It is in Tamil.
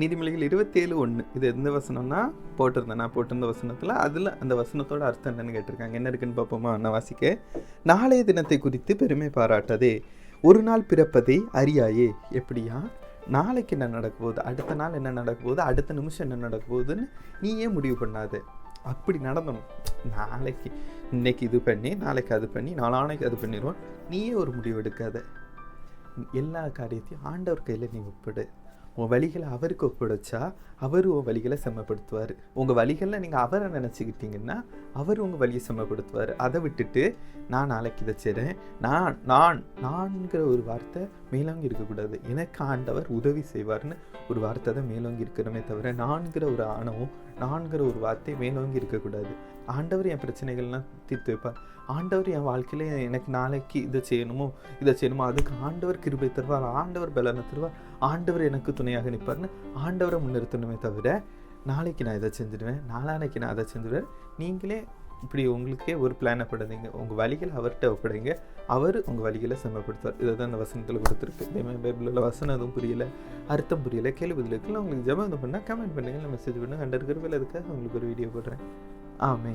நீதிமொழிகள் இருபத்தேழு ஒன்று இது எந்த வசனம்னா போட்டிருந்தேன் நான் போட்டிருந்த வசனத்தில் அதில் அந்த வசனத்தோட அர்த்தம் என்னன்னு கேட்டிருக்காங்க. என்ன இருக்குன்னு பார்ப்போமா நான் வாசிக்க நாளைய தினத்தை குறித்து பெருமை பாராட்டதே ஒரு நாள் பிறப்பதை அறியாயே. எப்படியா? நாளைக்கு என்ன நடக்க போகுது அடுத்த நாள் என்ன நடக்க போகுது அடுத்த நிமிஷம் என்ன நடக்க போகுதுன்னு நீயே முடிவு பண்ணாத. அப்படி நடந்தணும். நாளைக்கு இன்னைக்கு இது பண்ணி நாளைக்கு அது பண்ணி நாளானைக்கு அது பண்ணிடுவோம். நீயே ஒரு முடிவு எடுக்காத. எல்லா காரியத்தையும் ஆண்டவர் கையில் நீ ஒப்பிடு. உன் வழிகளை அவருக்கு ஒப்படைச்சா அவர் உன் வழிகளை செம்மப்படுத்துவார். உங்கள் வழிகளில் நீங்கள் அவரை நினச்சிக்கிட்டீங்கன்னா அவர் உங்கள் வழியை செம்மப்படுத்துவார். அதை விட்டுட்டு நான் நாளைக்கு இதை செய்கிறேன் நான் நான் நான்கிற ஒரு வார்த்தை மேலோங்கி இருக்கக்கூடாது. எனக்கு ஆண்டவர் உதவி செய்வார்னு ஒரு வார்த்தை தான் மேலோங்கி இருக்கிறோமே தவிர நான்கிற ஒரு ஆணவம் நான்கிற ஒரு வார்த்தை மேலோங்கி இருக்கக்கூடாது. ஆண்டவர் என் பிரச்சனைகள்லாம் தீர்த்து வைப்பார். ஆண்டவர் என் வாழ்க்கையில் எனக்கு நாளைக்கு இதை செய்யணுமோ இதை செய்யணுமோ அதுக்கு ஆண்டவர் கிருபை தருவார். ஆண்டவர் பலனை தருவார். ஆண்டவர் எனக்கு துணையாக நிற்பார்னு ஆண்டவரை முன்னிறுத்தணுமே தவிர நாளைக்கு நான் இதை செஞ்சுடுவேன் நாளானைக்கு நான் அதை செஞ்சுடுவேன். நீங்களே இப்படி உங்களுக்கே ஒரு பிளானை படுறீங்க. உங்கள் வழிகளை அவர்கிட்ட ஒப்படைங்க. அவர் உங்கள் வழிகளை செம்மப்படுத்துவார். இதை தான் அந்த வசனத்தில் கொடுத்துருக்கு. இதேமே பைபிளில் வசனம் எதுவும் புரியல அர்த்தம் புரியல கேள்வி இருக்குல்ல உங்களுக்கு இது பண்ணால் கமெண்ட் பண்ணுங்கள் மெசேஜ் பண்ணுங்கள் கண்டிருக்கிற வேலை அதுக்காக உங்களுக்கு ஒரு வீடியோ போடுறேன். ஆமே